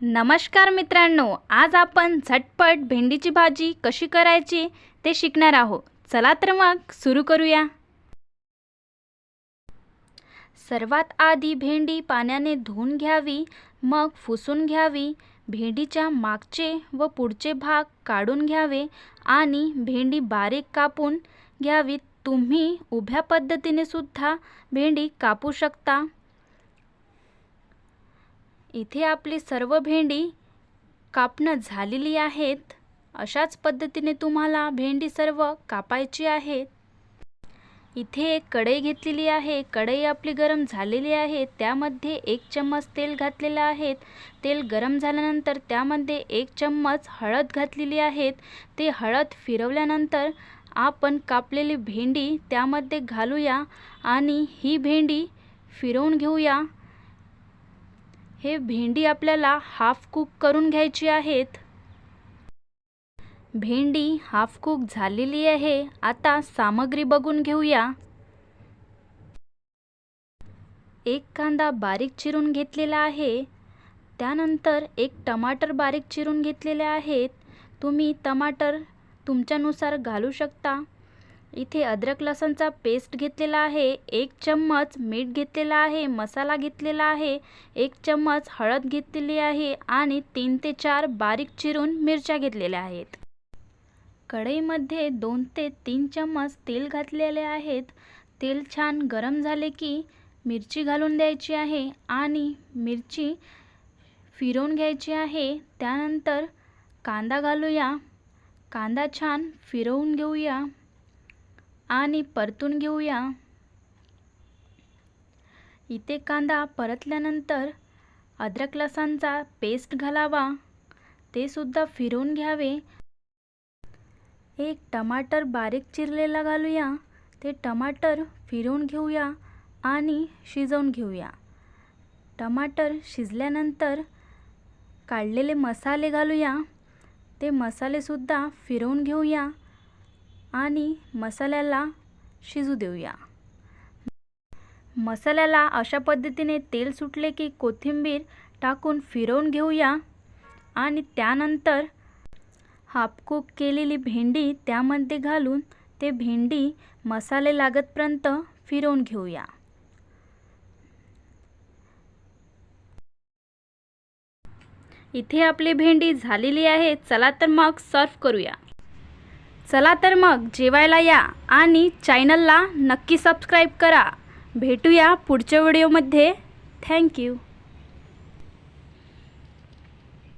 नमस्कार मित्रांनो आज आपण झटपट भेंडीची भाजी कशी करायची ते शिकणार आहोत. चला तर मग सुरू करूया. सर्वात आधी भेंडी पाण्याने धुवून घ्यावी मग फुसून घ्यावी भेंडीच्या मागचे व पुढचे भाग काढून घ्यावे आणि भेंडी बारीक कापून घ्यावी. तुम्ही उभ्या पद्धतीने सुद्धा भेंडी कापू शकता. इथे आपली सर्व भेंडी कापणं झालेली आहेत. अशाच पद्धतीने तुम्हाला भेंडी सर्व कापायची आहे. इथे एक कढई घेतलेली आहे. कढई आपली गरम झालेली आहे. त्यामध्ये एक चम्मच तेल घातलेलं आहे. तेल गरम झाल्यानंतर त्यामध्ये एक चम्मच हळद घातलेली आहेत ते हळद फिरवल्यानंतर आपण कापलेली भेंडी त्यामध्ये घालूया आणि ही भेंडी फिरवून घेऊया. हे भेंडी आपल्याला हाफ कुक करून घ्यायची आहेत. भेंडी हाफ कुक झालेली आहे. आता सामग्री बघून घेऊया. एक कांदा बारीक चिरून घेतलेला आहे. त्यानंतर एक टमाटर बारीक चिरून घेतलेले आहेत. तुम्ही टमाटर तुमच्यानुसार घालू शकता. इथे अद्रक लसणचा पेस्ट घेतलेला आहे एक चम्मच मीठ घेतलेला आहे मसाला घेतलेला आहे एक चम्मच हळद घेतलेली आहे आणि तीन ते चार बारीक चिरून मिरच्या घेतलेल्या आहेत. कढईमध्ये दोन ते तीन चम्मच तेल घातलेले आहेत. तेल छान गरम झाले की मिरची घालून द्यायची आहे आणि मिरची फिरवून घ्यायची आहे. त्यानंतर कांदा घालूया. कांदा छान फिरवून घेऊया. आणि परतून घेऊया. इथे कांदा परतल्यानंतर अद्रक लसणचा पेस्ट घालावा. ते सुद्धा फिरवून घ्यावे. एक टमाटर बारीक चिरलेला घालूया. ते टमाटर फिरवून घेऊया आणि शिजवून घेऊया. टमाटर शिजल्यानंतर काढलेले मसाले घालूया. ते मसालेसुद्धा फिरवून घेऊया. आणि मसाल्याला शिजू देऊया. मसाल्याला अशा पद्धतीने तेल सुटले की कोथिंबीर टाकून फिरवून घेऊया आणि त्यानंतर हापकूक केलेली भेंडी त्यामध्ये घालून ते भेंडी मसाले लागतपर्यंत फिरवून घेऊया. इथे आपली भेंडी झालेली आहे चला तर मग सर्व करूया. चला तर मग जेवायला या आणि चॅनलला नक्की सबस्क्राईब करा. भेटूया पुढच्या व्हिडिओमध्ये. थँक्यू